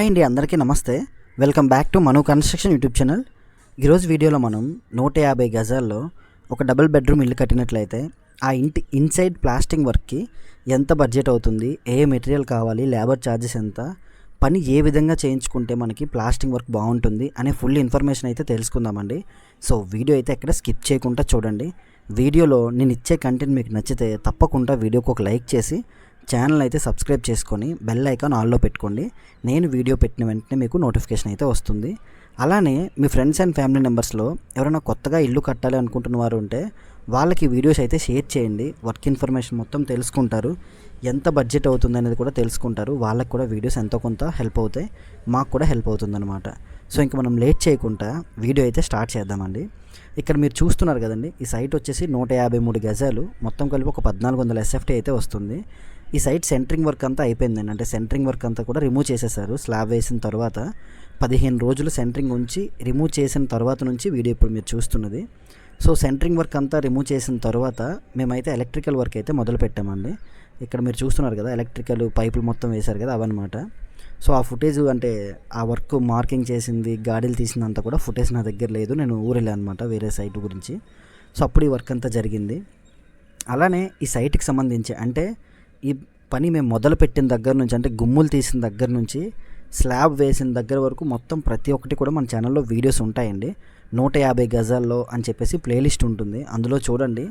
Hi అండి అందరికీ నమస్తే. Welcome back to Manu construction YouTube channel. ఈరోజు వీడియోలో మనం నూట యాభై గజాల్లో ఒక డబుల్ బెడ్రూమ్ ఇల్లు కట్టినట్లయితే ఆ ఇంటి ఇన్సైడ్ ప్లాస్టింగ్ వర్క్కి ఎంత బడ్జెట్ అవుతుంది ఏ మెటీరియల్ కావాలి లేబర్ ఛార్జెస్ ఎంత పని ఏ విధంగా చేయించుకుంటే మనకి ప్లాస్టింగ్ వర్క్ బాగుంటుంది అనే ఫుల్ ఇన్ఫర్మేషన్ అయితే తెలుసుకుందామండి. సో వీడియో అయితే ఎక్కడ స్కిప్ చేయకుండా చూడండి. వీడియోలో నేను ఇచ్చే కంటెంట్ మీకు నచ్చితే తప్పకుండా వీడియోకి ఒక లైక్ చేసి ఛానల్ అయితే సబ్స్క్రైబ్ చేసుకొని బెల్ ఐకాన్ ఆల్లో పెట్టుకోండి. నేను వీడియో పెట్టిన వెంటనే మీకు నోటిఫికేషన్ అయితే వస్తుంది. అలానే మీ ఫ్రెండ్స్ అండ్ ఫ్యామిలీ మెంబర్స్లో ఎవరైనా కొత్తగా ఇల్లు కట్టాలి అనుకుంటున్న వారు ఉంటే వాళ్ళకి వీడియోస్ అయితే షేర్ చేయండి. వర్క్ ఇన్ఫర్మేషన్ మొత్తం తెలుసుకుంటారు. ఎంత బడ్జెట్ అవుతుంది అనేది కూడా తెలుసుకుంటారు. వాళ్ళకి కూడా వీడియోస్ ఎంతో కొంత హెల్ప్ అవుతాయి. మాకు కూడా హెల్ప్ అవుతుందన్నమాట. సో ఇంక మనం లేట్ చేయకుండా వీడియో అయితే స్టార్ట్ చేద్దామండి. ఇక్కడ మీరు చూస్తున్నారు కదండి. ఈ సైట్ వచ్చేసి నూట యాభై మూడు గజాలు. మొత్తం కలిపి ఒక పద్నాలుగు వందల ఎస్ఎఫ్టీ అయితే వస్తుంది. ఈ సైట్ సెంటరింగ్ వర్క్ అంతా అయిపోయిందండి. అంటే సెంటరింగ్ వర్క్ అంతా కూడా రిమూవ్ చేసేసారు. స్లాబ్ వేసిన తర్వాత పదిహేను రోజులు సెంటరింగ్ ఉంచి రిమూవ్ చేసిన తర్వాత నుంచి వీడియో ఇప్పుడు మీరు చూస్తున్నది. సో సెంటరింగ్ వర్క్ అంతా రిమూవ్ చేసిన తర్వాత మేమైతే ఎలక్ట్రికల్ వర్క్ అయితే మొదలు పెట్టామండి. ఇక్కడ మీరు చూస్తున్నారు కదా ఎలక్ట్రికల్ పైపులు మొత్తం వేశారు కదా అవన్నమాట. సో ఆ ఫుటేజ్ అంటే ఆ వర్క్ మార్కింగ్ చేసింది గాడీలు తీసిందంతా కూడా ఫుటేజ్ నా దగ్గర లేదు. నేను ఊరెళ్ళా అనమాట వేరే సైట్ గురించి. సో అప్పుడు ఈ వర్క్ అంతా జరిగింది. అలానే ఈ సైట్కి సంబంధించి అంటే ఈ పని మేము మొదలు పెట్టిన దగ్గర నుంచి అంటే గుమ్ములు తీసిన దగ్గర నుంచి స్లాబ్ వేసిన దగ్గర వరకు మొత్తం ప్రతి ఒక్కటి కూడా మన ఛానల్లో వీడియోస్ ఉంటాయండి. నూట యాభై గజాల్లో అని చెప్పేసి ప్లేలిస్ట్ ఉంటుంది. అందులో చూడండి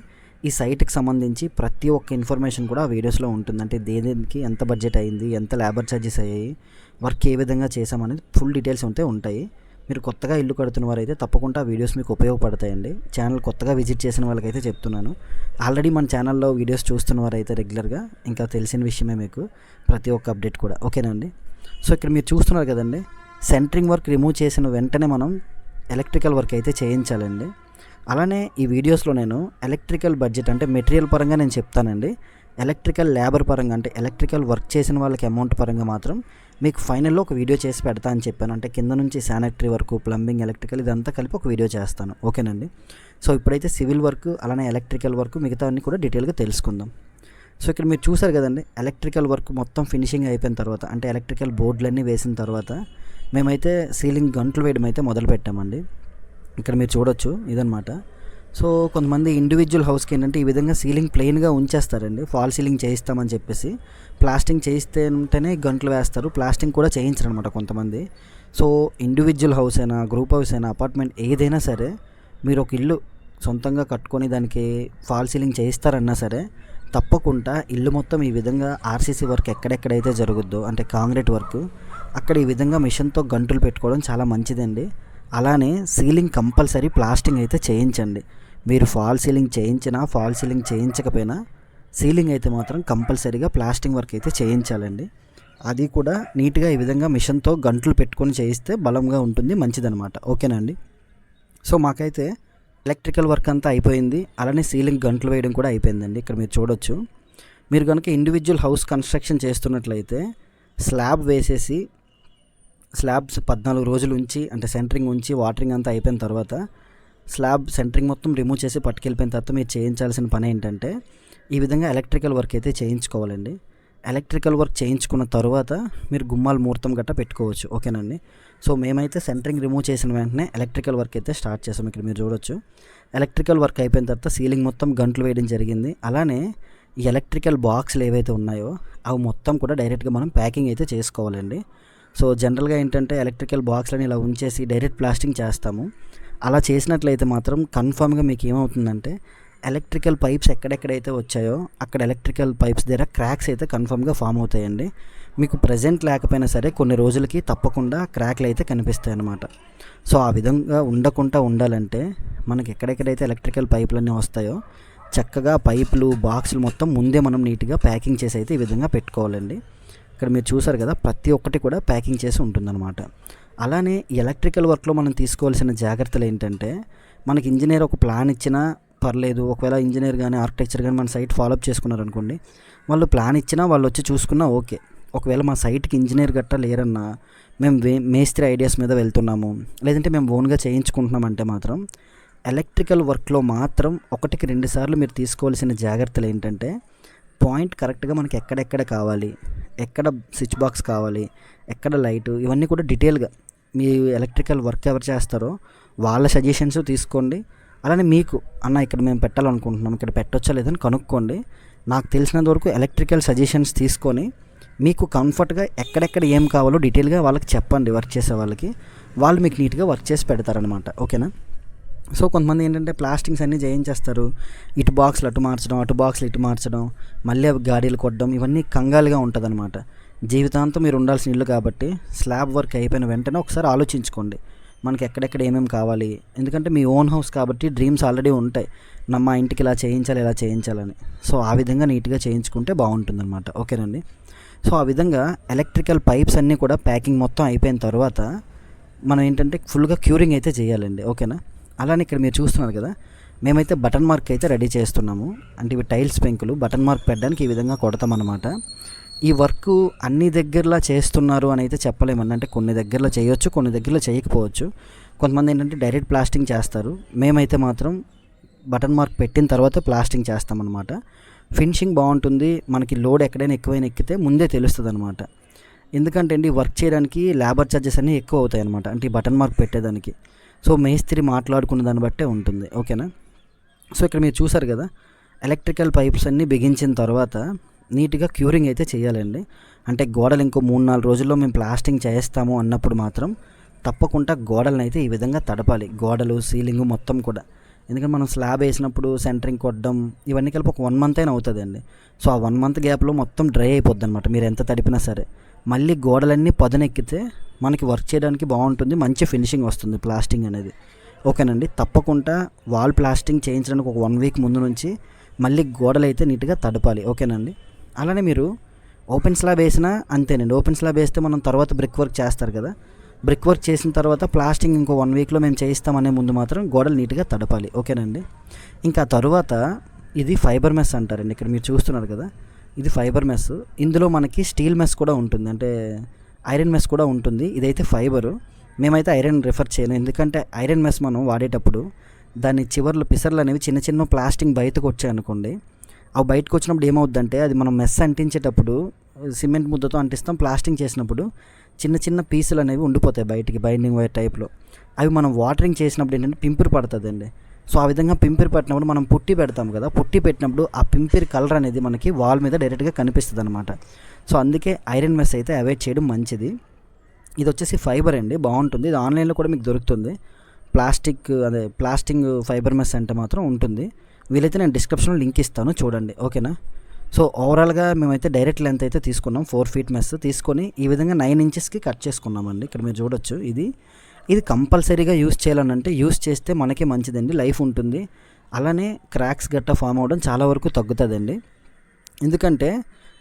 ఈ సైట్కి సంబంధించి ప్రతి ఒక్క ఇన్ఫర్మేషన్ కూడా ఆ వీడియోస్లో ఉంటుంది. అంటే దేనికి ఎంత బడ్జెట్ అయింది ఎంత లేబర్ ఛార్జెస్ అయ్యాయి వర్క్ ఏ విధంగా చేసామనేది ఫుల్ డీటెయిల్స్ ఉంటే ఉంటాయి. మీరు కొత్తగా ఇల్లు కడుతున్న వారైతే తప్పకుండా ఆ వీడియోస్ మీకు ఉపయోగపడతాయండి. ఛానల్ కొత్తగా విజిట్ చేసిన వాళ్ళకైతే చెప్తున్నాను. ఆల్రెడీ మన ఛానల్లో వీడియోస్ చూస్తున్న వారైతే రెగ్యులర్గా ఇంకా తెలిసిన విషయమే మీకు. ప్రతి ఒక్క అప్డేట్ కూడా. ఓకేనా అండి? సో ఇక్కడ మీరు చూస్తున్నారు కదండి. సెంటరింగ్ వర్క్ రిమూవ్ చేసిన వెంటనే మనం ఎలక్ట్రికల్ వర్క్ అయితే చేయించాలండి. అలానే ఈ వీడియోస్లో నేను ఎలక్ట్రికల్ బడ్జెట్ అంటే మెటీరియల్ పరంగా నేను చెప్తానండి. ఎలక్ట్రికల్ లేబర్ పరంగా అంటే ఎలక్ట్రికల్ వర్క్ చేసిన వాళ్ళకి అమౌంట్ పరంగా మాత్రం మీకు ఫైనల్లో ఒక వీడియో చేసి పెడతా అని చెప్పాను. అంటే కింద నుంచి శానిటరీ వర్క్ ప్లంబింగ్ ఎలక్ట్రికల్ ఇదంతా కలిపి ఒక వీడియో చేస్తాను. ఓకేనండి? సో ఇప్పుడైతే సివిల్ వర్క్ అలానే ఎలక్ట్రికల్ వర్క్ మిగతా అన్ని కూడా డీటెయిల్గా తెలుసుకుందాం. సో ఇక్కడ మీరు చూసారు కదండి ఎలక్ట్రికల్ వర్క్ మొత్తం ఫినిషింగ్ అయిపోయిన తర్వాత అంటే ఎలక్ట్రికల్ బోర్డులన్నీ వేసిన తర్వాత మేమైతే సీలింగ్ గంటలు వేయడం అయితే మొదలు పెట్టామండి ఇక్కడ మీరు చూడొచ్చు ఇదనమాట సో కొంతమంది ఇండివిజువల్ హౌస్కి ఏంటంటే ఈ విధంగా సీలింగ్ ప్లెయిన్గా ఉంచేస్తారండి. ఫాల్ సీలింగ్ చేయిస్తామని చెప్పేసి. ప్లాస్టింగ్ చేయిస్తే ఉంటేనే గంటలు వేస్తారు. ప్లాస్టింగ్ కూడా చేయించరు కొంతమంది. సో ఇండివిజువల్ హౌస్ అయినా గ్రూప్ హౌస్ అయినా అపార్ట్మెంట్ ఏదైనా సరే మీరు ఒక ఇల్లు సొంతంగా కట్టుకొని దానికి ఫాల్ సీలింగ్ చేయిస్తారన్నా సరే తప్పకుండా ఇల్లు మొత్తం ఈ విధంగా ఆర్సీసీ వర్క్ ఎక్కడెక్కడైతే జరుగుద్దో అంటే కాంక్రీట్ వర్క్ అక్కడ ఈ విధంగా మిషన్తో గంటలు పెట్టుకోవడం చాలా మంచిదండి. అలానే సీలింగ్ కంపల్సరీ ప్లాస్టింగ్ అయితే చేయించండి. మీరు ఫాల్ సీలింగ్ చేయించినా ఫాల్ సీలింగ్ చేయించకపోయినా సీలింగ్ అయితే మాత్రం కంపల్సరీగా ప్లాస్టింగ్ వర్క్ అయితే చేయించాలండి. అది కూడా నీట్గా ఈ విధంగా మిషన్తో గంటలు పెట్టుకొని చేయిస్తే బలంగా ఉంటుంది మంచిదనమాట ఓకేనండి? సో మాకైతే ఎలక్ట్రికల్ వర్క్ అంతా అయిపోయింది. అలానే సీలింగ్ గంటలు వేయడం కూడా అయిపోయిందండి. ఇక్కడ మీరు చూడొచ్చు. మీరు కనుక ఇండివిజువల్ హౌస్ కన్స్ట్రక్షన్ చేస్తున్నట్లయితే స్లాబ్ వేసేసి స్లాబ్స్ పద్నాలుగు రోజులు ఉంచి అంటే సెంటరింగ్ ఉంచి వాటరింగ్ అంతా అయిపోయిన తర్వాత స్లాబ్ సెంటరింగ్ మొత్తం రిమూవ్ చేసి పట్టుకెళ్ళిపోయిన తర్వాత మీరు చేయించాల్సిన పని ఏంటంటే ఈ విధంగా ఎలక్ట్రికల్ వర్క్ అయితే చేయించుకోవాలండి. ఎలక్ట్రికల్ వర్క్ చేయించుకున్న తర్వాత మీరు గుమ్మాలు ముహూర్తం గట్ట పెట్టుకోవచ్చు. ఓకేనండి సో మేమైతే సెంటరింగ్ రిమూవ్ చేసిన వెంటనే ఎలక్ట్రికల్ వర్క్ అయితే స్టార్ట్ చేసాం ఇక్కడ మీరు చూడొచ్చు. ఎలక్ట్రికల్ వర్క్ అయిపోయిన తర్వాత సీలింగ్ మొత్తం గంటలు వేయడం జరిగింది. అలానే ఈ ఎలక్ట్రికల్ బాక్స్లు ఏవైతే ఉన్నాయో అవి మొత్తం కూడా డైరెక్ట్గా మనం ప్యాకింగ్ అయితే చేసుకోవాలండి. సో జనరల్గా ఏంటంటే ఎలక్ట్రికల్ బాక్స్లని ఇలా ఉంచేసి డైరెక్ట్ ప్లాస్టింగ్ చేస్తాము. అలా చేసినట్లయితే మాత్రం కన్ఫామ్గా మీకు ఏమవుతుందంటే ఎలక్ట్రికల్ పైప్స్ ఎక్కడెక్కడైతే వచ్చాయో అక్కడ ఎలక్ట్రికల్ పైప్స్ దగ్గర క్రాక్స్ అయితే కన్ఫామ్గా ఫామ్ అవుతాయండి. మీకు ప్రజెంట్ లేకపోయినా సరే కొన్ని రోజులకి తప్పకుండా క్రాక్లు అయితే కనిపిస్తాయి అన్నమాట సో ఆ విధంగా ఉండకుండా ఉండాలంటే మనకి ఎక్కడెక్కడైతే ఎలక్ట్రికల్ పైపులన్నీ వస్తాయో చక్కగా పైపులు బాక్సులు మొత్తం ముందే మనం నీట్గా ప్యాకింగ్ చేసి అయితే ఈ విధంగా పెట్టుకోవాలండి. ఇక్కడ మీరు చూసారు కదా ప్రతి ఒక్కటి కూడా ప్యాకింగ్ చేసి ఉంటుందన్నమాట. అలానే ఎలక్ట్రికల్ వర్క్లో మనం తీసుకోవాల్సిన జాగ్రత్తలు ఏంటంటే మనకి ఇంజనీర్ ఒక ప్లాన్ ఇచ్చినా పర్లేదు ఒకవేళ ఇంజనీర్ కానీ ఆర్కిటెక్చర్ కానీ మన సైట్ ఫాలోఅప్ చేసుకున్నారనుకోండి వాళ్ళు ప్లాన్ ఇచ్చినా వాళ్ళు వచ్చి చూసుకున్నా ఓకే. ఒకవేళ మా సైట్కి ఇంజనీర్ గట్టా లేరన్నా మేము వే మేస్త్రి ఐడియాస్ మీద వెళ్తున్నాము లేదంటే మేము ఓన్గా చేయించుకుంటున్నామంటే మాత్రం ఎలక్ట్రికల్ వర్క్లో మాత్రం ఒకటికి రెండు సార్లు మీరు తీసుకోవాల్సిన జాగ్రత్తలు ఏంటంటే పాయింట్ కరెక్ట్గా మనకి ఎక్కడెక్కడ కావాలి ఎక్కడ స్విచ్ బాక్స్ కావాలి ఎక్కడ లైటు ఇవన్నీ కూడా డీటెయిల్గా. మీ ఎలక్ట్రికల్ వర్క్ ఎవరు చేస్తారో వాళ్ళ సజెషన్స్ తీసుకోండి. అలానే మీకు అన్న ఇక్కడ మేము పెట్టాలనుకుంటున్నాం ఇక్కడ పెట్టొచ్చా లేదని కనుక్కోండి. నాకు తెలిసినంత వరకు ఎలక్ట్రికల్ సజెషన్స్ తీసుకొని మీకు కంఫర్ట్గా ఎక్కడెక్కడ ఏం కావాలో డీటెయిల్గా వాళ్ళకి చెప్పండి వర్క్ చేసే వాళ్ళకి. వాళ్ళు మీకు నీట్గా వర్క్ చేసి పెడతారనమాట ఓకేనా? సో కొంతమంది ఏంటంటే ప్లాస్టింగ్స్ అన్నీ చేయించేస్తారు. ఇటు బాక్స్లు అటు మార్చడం అటు బాక్స్లు ఇటు మార్చడం మళ్ళీ అవి గాడీలు కొట్టడం ఇవన్నీ కంగాలుగా ఉంటుందన్నమాట. జీవితాంతం మీరు ఉండాల్సిన ఇల్లు కాబట్టి స్లాబ్ వర్క్ అయిపోయిన వెంటనే ఒకసారి ఆలోచించుకోండి. మనకి ఎక్కడెక్కడ ఏమేమి కావాలి? ఎందుకంటే మీ ఓన్ హౌస్ కాబట్టి డ్రీమ్స్ ఆల్రెడీ ఉంటాయి. మా ఇంటికి ఇలా చేయించాలి ఇలా చేయించాలని. సో ఆ విధంగా నీట్గా చేయించుకుంటే బాగుంటుందన్నమాట. ఓకేనండి? సో ఆ విధంగా ఎలక్ట్రికల్ పైప్స్ అన్నీ కూడా ప్యాకింగ్ మొత్తం అయిపోయిన తర్వాత మనం ఏంటంటే ఫుల్గా క్యూరింగ్ అయితే చేయాలండి. ఓకేనా? అలానే ఇక్కడ మీరు చూస్తున్నారు కదా మేమైతే బటన్ మార్క్ అయితే రెడీ చేస్తున్నాము. అంటే ఇవి టైల్స్ పెంకులు బటన్ మార్క్ పెట్టడానికి ఈ విధంగా కొడతామన్నమాట. ఈ వర్క్ అన్ని దగ్గరలా చేస్తున్నారు అని అయితే చెప్పలేము. అంటే కొన్ని దగ్గరలో చేయొచ్చు కొన్ని దగ్గరలో చేయకపోవచ్చు. కొంతమంది ఏంటంటే డైరెక్ట్ ప్లాస్టింగ్ చేస్తారు. మేమైతే మాత్రం బటన్ మార్క్ పెట్టిన తర్వాత ప్లాస్టింగ్ చేస్తామన్నమాట. ఫినిషింగ్ బాగుంటుంది. మనకి లోడ్ ఎక్కడైనా ఎక్కువైనా ఎక్కితే ముందే తెలుస్తుంది అనమాట ఎందుకంటే అండి వర్క్ చేయడానికి లేబర్ ఛార్జెస్ అన్నీ ఎక్కువ అవుతాయి అనమాట అంటే ఈ బటన్ మార్క్ పెట్టేదానికి. సో మేస్త్రి మాట్లాడుకున్న దాన్ని బట్టే ఉంటుంది. ఓకేనా? సో ఇక్కడ మీరు చూసారు కదా ఎలక్ట్రికల్ పైప్స్ అన్నీ బిగించిన తర్వాత నీట్గా క్యూరింగ్ అయితే చేయాలండి. అంటే గోడలు ఇంకో మూడు నాలుగు రోజుల్లో మేము ప్లాస్టింగ్ చేస్తాము అన్నప్పుడు మాత్రం తప్పకుండా గోడలను అయితే ఈ విధంగా తడపాలి. గోడలు సీలింగ్ మొత్తం కూడా. ఎందుకంటే మనం స్లాబ్ వేసినప్పుడు సెంటరింగ్ కొట్టడం ఇవన్నీ కలిపి ఒక వన్ మంత్ అయినా అవుతుందండి. సో ఆ వన్ మంత్ గ్యాప్లో మొత్తం డ్రై అయిపోద్ది అనమాట మీరు ఎంత తడిపినా సరే. మళ్ళీ గోడలన్నీ పదనెక్కితే మనకి వర్క్ చేయడానికి బాగుంటుంది మంచి ఫినిషింగ్ వస్తుంది ప్లాస్టింగ్ అనేది. ఓకేనండి. తప్పకుండా వాల్ ప్లాస్టింగ్ చేయించడానికి ఒక వన్ వీక్ ముందు నుంచి మళ్ళీ గోడలు అయితే నీట్గా తడపాలి. ఓకేనండి. అలానే మీరు ఓపెన్ స్లాబ్ వేసినా అంతేనండి. ఓపెన్ స్లాబ్ వేస్తే మనం తర్వాత బ్రిక్ వర్క్ చేస్తారు కదా. బ్రిక్ వర్క్ చేసిన తర్వాత ప్లాస్టింగ్ ఇంకో వన్ వీక్లో మేము చేయిస్తామనే ముందు మాత్రం గోడలు నీట్గా తడపాలి. ఓకేనండి? ఇంకా తరువాత ఇది ఫైబర్ మెస్ అంటారండి. ఇక్కడ మీరు చూస్తున్నారు కదా. ఇది ఫైబర్ మెస్ ఇందులో మనకి స్టీల్ మెస్ కూడా ఉంటుంది. అంటే ఐరన్ మెస్ కూడా ఉంటుంది. ఇదైతే ఫైబరు మేమైతే ఐరన్ రిఫర్ చేయను ఎందుకంటే ఐరన్ మెస్ మనం వాడేటప్పుడు దాని చివర్లు పిసర్లు అనేవి చిన్న చిన్న ప్లాస్టింగ్ బయటకు వచ్చాయి అనుకోండి అవి బయటకు వచ్చినప్పుడు ఏమవుద్దంటే అది మనం మెస్ అంటించేటప్పుడు సిమెంట్ ముద్దతో అంటిస్తాం ప్లాస్టింగ్ చేసినప్పుడు చిన్న చిన్న పీసులు అనేవి ఉండిపోతాయి బయటికి బైండింగ్ వైర్ టైప్లో. అవి మనం వాటరింగ్ చేసినప్పుడు ఏంటంటే పింపిరి పడుతుందండి. సో ఆ విధంగా పింపిరి పట్టినప్పుడు మనం పుట్టి పెడతాం కదా పుట్టి పెట్టినప్పుడు ఆ పింపిరి కలర్ అనేది మనకి వాల్ మీద డైరెక్ట్గా కనిపిస్తుంది అనమాట సో అందుకే ఐరన్ మెస్ అయితే అవాయిడ్ చేయడం మంచిది. ఇది వచ్చేసి ఫైబర్ అండి బాగుంటుంది. ఇది ఆన్లైన్లో కూడా మీకు దొరుకుతుంది. ప్లాస్టిక్ అదే ప్లాస్టింగ్ ఫైబర్ మెస్ అంటే మాత్రం ఉంటుంది. వీలైతే నేను డిస్క్రిప్షన్లో లింక్ ఇస్తాను చూడండి. ఓకేనా? సో ఓవరాల్గా మేమైతే డైరెక్ట్ లెంత్ అయితే తీసుకున్నాం ఫోర్ ఫీట్ మెస్ తీసుకొని ఈ విధంగా నైన్ ఇంచెస్కి కట్ చేసుకున్నామండి. ఇక్కడ మీరు చూడొచ్చు ఇది. ఇది కంపల్సరీగా యూస్ చేయాలని అంటే యూస్ చేస్తే మనకి మంచిదండి లైఫ్ ఉంటుంది. అలానే క్రాక్స్ గట్ట ఫామ్ అవ్వడం చాలా వరకు తగ్గుతుందండి. ఎందుకంటే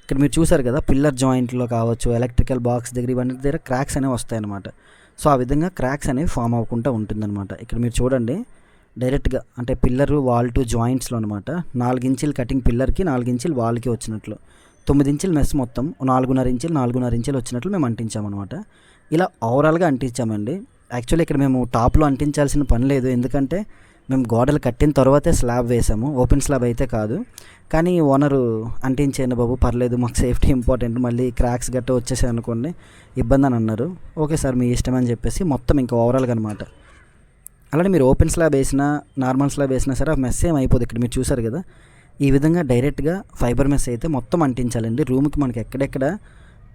ఇక్కడ మీరు చూసారు కదా పిల్లర్ జాయింట్లో కావచ్చు ఎలక్ట్రికల్ బాక్స్ దగ్గర ఇవన్నీ దగ్గర క్రాక్స్ అనేవి వస్తాయన్నమాట. సో ఆ విధంగా క్రాక్స్ అనేవి ఫామ్ అవ్వకుండా ఉంటుందన్నమాట. ఇక్కడ మీరు చూడండి డైరెక్ట్గా అంటే పిల్లర్ వాల్ టు జాయింట్స్లో అనమాట నాలుగు ఇంచులు కటింగ్ పిల్లర్కి నాలుగు ఇంచులు వాల్కి వచ్చినట్లు. తొమ్మిది ఇంచులు మెస్ మొత్తం నాలుగున్నర ఇంచులు నాలుగున్నర ఇంచులు వచ్చినట్లు మేము అంటించామన్నమాట ఇలా ఓవరాల్గా అంటించామండి. యాక్చువల్లీ ఇక్కడ మేము టాప్లో అంటించాల్సిన పని లేదు. ఎందుకంటే మేము గోడలు కట్టిన తర్వాతే స్లాబ్ వేసాము. ఓపెన్ స్లాబ్ అయితే కాదు. కానీ ఓనరు అంటించేయండి బాబు పర్లేదు మాకు సేఫ్టీ ఇంపార్టెంట్. మళ్ళీ క్రాక్స్ గట్ట వచ్చేసాయి అనుకోండి ఇబ్బంది అని అన్నారు. ఓకే సార్ మీ ఇష్టం అని చెప్పేసి మొత్తం ఇంకా ఓవరాల్గా అనమాట అలానే మీరు ఓపెన్ స్లాబ్ వేసినా నార్మల్ స్లాబ్ వేసినా సరే ఆ మెస్ ఏం అయిపోదు ఇక్కడ మీరు చూసారు కదా? ఈ విధంగా డైరెక్ట్గా ఫైబర్ మెస్ అయితే మొత్తం అంటించాలండి. రూమ్కి మనకి ఎక్కడెక్కడ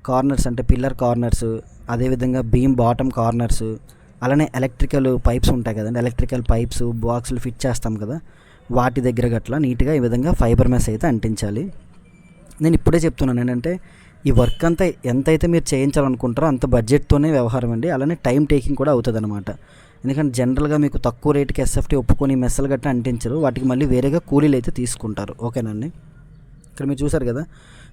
కార్నర్స్ అంటే పిల్లర్ కార్నర్స్ అదేవిధంగా బీమ్ బాటమ్ కార్నర్స్ అలానే ఎలక్ట్రికల్ పైప్స్ ఉంటాయి కదండి. ఎలక్ట్రికల్ పైప్స్ బాక్సులు ఫిట్ చేస్తాం కదా? వాటి దగ్గర గట్లా నీట్గా ఈ విధంగా ఫైబర్ మెస్ అయితే అంటించాలి. నేను ఇప్పుడే చెప్తున్నాను ఏంటంటే ఈ వర్క్ అంతా ఎంతైతే మీరు చేయించాలనుకుంటారో అంత బడ్జెట్తోనే వ్యవహారం అండి. అలానే టైం టేకింగ్ కూడా అవుతుంది అనమాట ఎందుకంటే జనరల్గా మీకు తక్కువ రేటుకి ఎస్ఎఫ్టీ ఒప్పుకొని మెస్సలు గట్రా అంటించరు. వాటికి మళ్ళీ వేరేగా కూలీలు అయితే తీసుకుంటారు. ఓకేనండి? ఇక్కడ మీరు చూసారు కదా?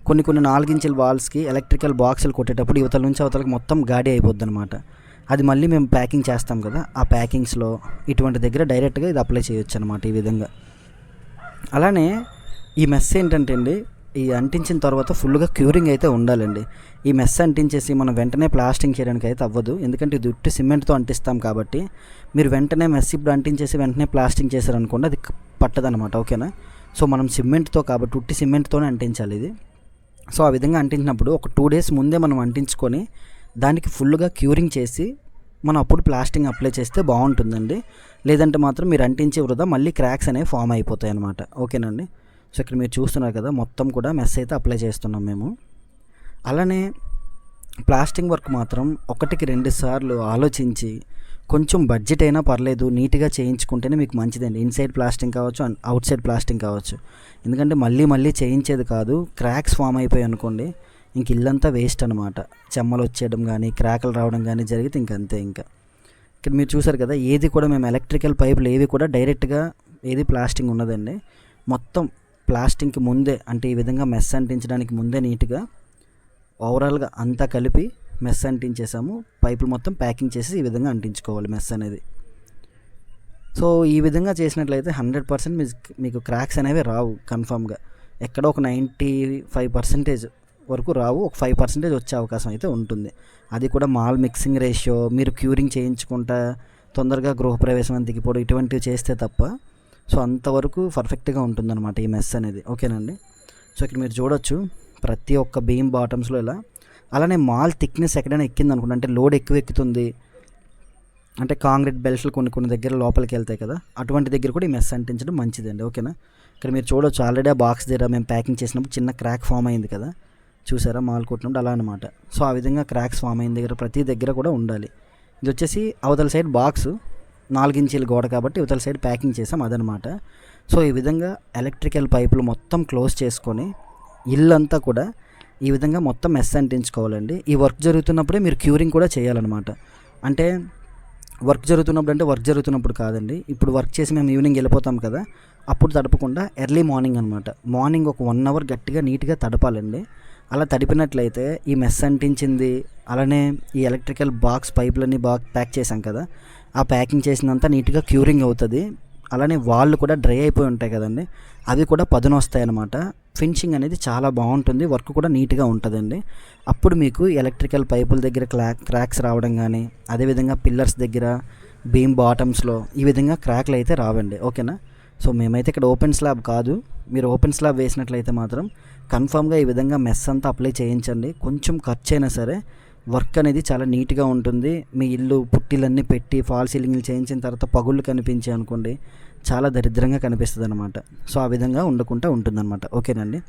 కొన్ని కొన్ని నాలుగించుల వాల్స్కి ఎలక్ట్రికల్ బాక్సులు కొట్టేటప్పుడు యువతల నుంచి అవతలకి మొత్తం గాడి అయిపోద్ది అనమాట అది మళ్ళీ మేము ప్యాకింగ్ చేస్తాం కదా? ఆ ప్యాకింగ్స్లో ఇటువంటి దగ్గర డైరెక్ట్గా ఇది అప్లై చేయొచ్చు అనమాట ఈ విధంగా. అలానే ఈ మెస్ ఏంటంటే అండి ఈ అంటించిన తర్వాత ఫుల్గా క్యూరింగ్ అయితే ఉండాలండి. ఈ మెస్ అంటించేసి మనం వెంటనే ప్లాస్టింగ్ చేయడానికి అయితే అవ్వదు. ఎందుకంటే ఇది ఉట్టి సిమెంట్తో అంటిస్తాం కాబట్టి మీరు వెంటనే మెస్ ఇప్పుడు అంటించేసి వెంటనే ప్లాస్టింగ్ చేశారనుకోండి అది పట్టదనమాట ఓకేనా? సో మనం సిమెంట్తో కాబట్టి ఉట్టి సిమెంట్తోనే అంటించాలి ఇది. సో ఆ విధంగా అంటించినప్పుడు ఒక టూ డేస్ ముందే మనం అంటించుకొని దానికి ఫుల్గా క్యూరింగ్ చేసి మనం అప్పుడు ప్లాస్టింగ్ అప్లై చేస్తే బాగుంటుందండి. లేదంటే మాత్రం మీరు అంటించే వృధా మళ్ళీ క్రాక్స్ అనేవి ఫామ్ అయిపోతాయి అనమాట ఓకేనండి సో ఇక్కడ మీరు చూస్తున్నారు కదా మొత్తం కూడా మెస్ అయితే అప్లై చేస్తున్నాం మేము. అలానే ప్లాస్టింగ్ వర్క్ మాత్రం ఒకటికి రెండు సార్లు ఆలోచించి కొంచెం బడ్జెట్ అయినా పర్లేదు నీట్గా చేయించుకుంటేనే మీకు మంచిదండి. ఇన్సైడ్ ప్లాస్టింగ్ కావచ్చు అండ్ అవుట్ సైడ్ ప్లాస్టింగ్ కావచ్చు. ఎందుకంటే మళ్ళీ మళ్ళీ చేయించేది కాదు క్రాక్స్ ఫామ్ అయిపోయి అనుకోండి ఇంక ఇల్లంతా వేస్ట్ అనమాట చెమ్మలు వచ్చేయడం కానీ క్రాకలు రావడం కానీ జరిగితే ఇంక అంతే ఇంకా. ఇక్కడ మీరు చూసారు కదా ఏది కూడా మేము ఎలక్ట్రికల్ పైపులు ఏవి కూడా డైరెక్ట్గా ఏది ప్లాస్టింగ్ ఉన్నదండి. మొత్తం ప్లాస్టింగ్కి ముందే అంటే ఈ విధంగా మెస్ అంటించడానికి ముందే నీట్గా ఓవరాల్గా అంతా కలిపి మెస్ అంటించేసాము. పైపులు మొత్తం ప్యాకింగ్ చేసి ఈ విధంగా అంటించుకోవాలి మెస్ అనేది. సో ఈ విధంగా చేసినట్లయితే హండ్రెడ్ పర్సెంట్ మీకు క్రాక్స్ అనేవి రావు కన్ఫామ్గా. ఎక్కడో ఒక నైంటీ ఫైవ్ పర్సెంటేజ్ వరకు రావు. ఒక ఫైవ్ పర్సెంటేజ్ వచ్చే అవకాశం అయితే ఉంటుంది. అది కూడా మాల్ మిక్సింగ్ రేషియో మీరు క్యూరింగ్ చేయించుకుంటా తొందరగా గృహప్రవేశం దిగిపోవడం ఇటువంటివి చేస్తే తప్ప సో అంతవరకు పర్ఫెక్ట్గా ఉంటుందన్నమాట ఈ మెస్ అనేది. ఓకేనండి? సో ఇక్కడ మీరు చూడొచ్చు ప్రతి ఒక్క బీమ్ బాటమ్స్లో ఇలా అలానే మాల్ థిక్నెస్ ఎక్కడైనా ఎక్కింది అనుకుంటా అంటే లోడ్ ఎక్కువ ఎక్కుతుంది అంటే కాంక్రీట్ బెల్ట్లు కొన్ని కొన్ని దగ్గర లోపలికి వెళ్తాయి కదా అటువంటి దగ్గర కూడా ఈ మెస్ అంటించడం మంచిదండి ఓకేనా? ఇక్కడ మీరు చూడొచ్చు ఆల్రెడీ ఆ బాక్స్ దగ్గర మేము ప్యాకింగ్ చేసినప్పుడు చిన్న క్రాక్ ఫామ్ అయింది కదా చూసారా? మాల్ కొట్టినప్పుడు అలా అనమాట సో ఆ విధంగా క్రాక్స్ ఫామ్ అయిన దగ్గర ప్రతి దగ్గర కూడా ఉండాలి. ఇది వచ్చేసి అవతల సైడ్ బాక్స్ నాలుగించీల గోడ కాబట్టి ఇవతల సైడ్ ప్యాకింగ్ చేసాం అదనమాట. సో ఈ విధంగా ఎలక్ట్రికల్ పైపులు మొత్తం క్లోజ్ చేసుకొని ఇల్లంతా కూడా ఈ విధంగా మొత్తం మెస్ అంటించుకోవాలండి ఈ వర్క్ జరుగుతున్నప్పుడే మీరు క్యూరింగ్ కూడా చేయాలన్నమాట. అంటే వర్క్ జరుగుతున్నప్పుడు అంటే వర్క్ జరుగుతున్నప్పుడు కాదండి. ఇప్పుడు వర్క్ చేసి మేము ఈవినింగ్ వెళ్ళిపోతాం కదా అప్పుడు తడపకుండా ఎర్లీ మార్నింగ్ అనమాట మార్నింగ్ ఒక వన్ అవర్ గట్టిగా నీట్గా తడపాలండి. అలా తడిపినట్లయితే ఈ మెస్ అంటించింది అలానే ఈ ఎలక్ట్రికల్ బాక్స్ పైపులన్నీ బాగా ప్యాక్ చేసాం కదా ఆ ప్యాకింగ్ చేసినంత నీట్గా క్యూరింగ్ అవుతుంది. అలానే వాళ్ళు కూడా డ్రై అయిపోయి ఉంటాయి కదండి. అవి కూడా పదును వస్తాయి అన్నమాట ఫినిషింగ్ అనేది చాలా బాగుంటుంది. వర్క్ కూడా నీట్గా ఉంటుందండి. అప్పుడు మీకు ఎలక్ట్రికల్ పైపుల దగ్గర క్లా క్రాక్స్ రావడం కానీ అదేవిధంగా పిల్లర్స్ దగ్గర బీమ్ బాటమ్స్లో ఈ విధంగా క్రాక్లు అయితే రావండి. ఓకేనా? సో మేమైతే ఇక్కడ ఓపెన్ స్లాబ్ కాదు. మీరు ఓపెన్ స్లాబ్ వేసినట్లయితే మాత్రం కన్ఫామ్గా ఈ విధంగా మెస్ అంతా అప్లై చేయించండి. కొంచెం ఖర్చు అయినా సరే వర్క్ అనేది చాలా నీట్గా ఉంటుంది. మీ ఇల్లు పుట్టిలన్నీ పెట్టి ఫాల్ సీలింగ్లు చేయించిన తర్వాత పగుళ్ళు కనిపించే అనుకోండి చాలా దరిద్రంగా కనిపిస్తుంది అనమాట సో ఆ విధంగా ఉండకుండా ఉంటుందన్నమాట. ఓకేనండి?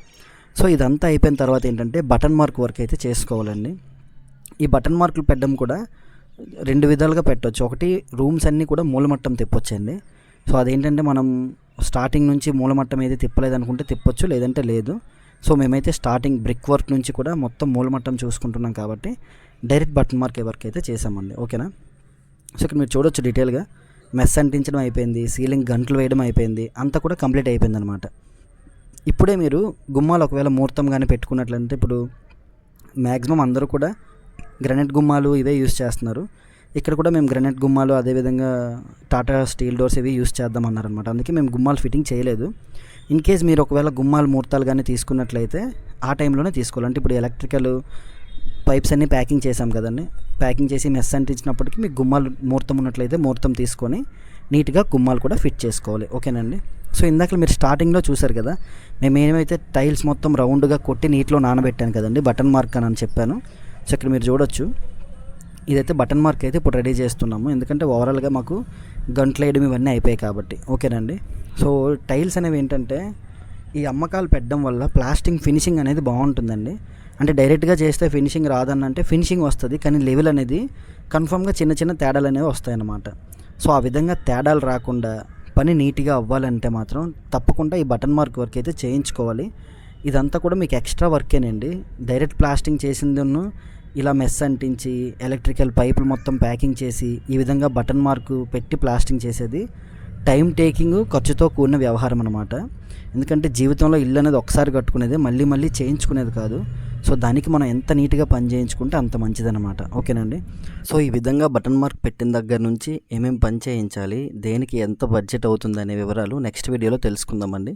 సో ఇదంతా అయిపోయిన తర్వాత ఏంటంటే బటన్ మార్క్ వర్క్ అయితే చేసుకోవాలండి. ఈ బటన్ మార్కులు పెట్టడం కూడా రెండు విధాలుగా పెట్టవచ్చు ఒకటి రూమ్స్ అన్నీ కూడా మూలమట్టం తిప్పొచ్చండి. సో అదేంటంటే మనం స్టార్టింగ్ నుంచి మూలమట్టం ఏది తిప్పలేదు అనుకుంటే తిప్పొచ్చు లేదంటే లేదు. సో మేమైతే స్టార్టింగ్ బ్రిక్ వర్క్ నుంచి కూడా మొత్తం మూలమట్టం చూసుకుంటున్నాం కాబట్టి డైరెక్ట్ బటన్ మార్క్ వర్క్ అయితే చేసామండి ఓకేనా సో ఇక్కడ మీరు చూడొచ్చు డీటెయిల్గా మెస్ అంటించడం అయిపోయింది సీలింగ్ గంటలు వేయడం అయిపోయింది అంతా కూడా కంప్లీట్ అయిపోయింది అనమాట ఇప్పుడే మీరు గుమ్మాలు ఒకవేళ ముహూర్తం కానీ పెట్టుకున్నట్లయితే ఇప్పుడు మ్యాక్సిమం అందరూ కూడా గ్రనైట్ గుమ్మాలు ఇవే యూస్ చేస్తున్నారు. ఇక్కడ కూడా మేము గ్రనైట్ గుమ్మాలు అదేవిధంగా టాటా స్టీల్ డోర్స్ ఇవి యూస్ చేద్దాం అన్నారనమాట అందుకే మేము గుమ్మాలు ఫిట్టింగ్ చేయలేదు. ఇన్ కేస్ మీరు ఒకవేళ గుమ్మాలు ముహూర్తాలు కానీ తీసుకున్నట్లయితే ఆ టైంలోనే తీసుకోవాలి. అంటే ఇప్పుడు ఎలక్ట్రికల్ పైప్స్ అన్నీ ప్యాకింగ్ చేసాం కదండి. ప్యాకింగ్ చేసి మెస్ అంటించినప్పటికీ మీకు గుమ్మాలు ముహూర్తం ఉన్నట్లయితే ముహూర్తం తీసుకొని నీట్గా గుమ్మాలు కూడా ఫిట్ చేసుకోవాలి. ఓకేనండి? సో ఇందాక మీరు స్టార్టింగ్లో చూసారు కదా మేము ఏమైతే టైల్స్ మొత్తం రౌండ్గా కొట్టి నీటిలో నానబెట్టాను కదండి బటన్ మార్క్ అని చెప్పాను. సో ఇక్కడ మీరు చూడొచ్చు. ఇదైతే బటన్ మార్క్ అయితే ఇప్పుడు రెడీ చేస్తున్నాము. ఎందుకంటే ఓవరాల్గా మాకు గంటలు వేయడం ఇవన్నీ అయిపోయాయి కాబట్టి. ఓకేనండి? సో టైల్స్ అనేవి ఏంటంటే ఈ అమ్మకాలు పెట్టడం వల్ల ప్లాస్టింగ్ ఫినిషింగ్ అనేది బాగుంటుందండి. అంటే డైరెక్ట్గా చేస్తే ఫినిషింగ్ రాదన్నంటే అంటే ఫినిషింగ్ వస్తుంది కానీ లెవెల్ అనేది కన్ఫామ్గా చిన్న చిన్న తేడాలు అనేవి వస్తాయన్నమాట. సో ఆ విధంగా తేడాలు రాకుండా పని నీట్గా అవ్వాలంటే మాత్రం తప్పకుండా ఈ బటన్ మార్క్ వర్క్ అయితే చేయించుకోవాలి. ఇదంతా కూడా మీకు ఎక్స్ట్రా వర్కేనండి. డైరెక్ట్ ప్లాస్టింగ్ చేసిందను ఇలా మెస్ అంటించి ఎలక్ట్రికల్ పైపులు మొత్తం ప్యాకింగ్ చేసి ఈ విధంగా బటన్ మార్కు పెట్టి ప్లాస్టింగ్ చేసేది టైం టేకింగ్ ఖర్చుతో కూడిన వ్యవహారం అనమాట ఎందుకంటే జీవితంలో ఇల్లు అనేది ఒకసారి కట్టుకునేది మళ్ళీ మళ్ళీ చేయించుకునేది కాదు. సో దానికి మనం ఎంత నీట్గా పని చేయించుకుంటే అంత మంచిదన్నమాట. ఓకేనండి? సో ఈ విధంగా బటన్ మార్క్ పెట్టిన దగ్గర నుంచి ఏమేమి పని చేయించాలి దేనికి ఎంత బడ్జెట్ అవుతుంది అనే వివరాలు నెక్స్ట్ వీడియోలో తెలుసుకుందామండి.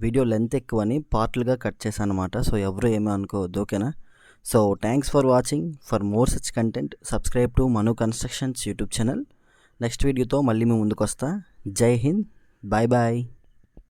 వీడియో లెంత్ ఎక్కువని పార్ట్లుగా కట్ చేశాను అనమాట సో ఎవరు ఏమీ అనుకోవద్దు ఓకేనా? So thanks for watching for more such content subscribe to Manu constructions YouTube channel next వీడియోతో మళ్ళీ మేము ముందుకు వస్తా జై హింద్ బాయ్ బాయ్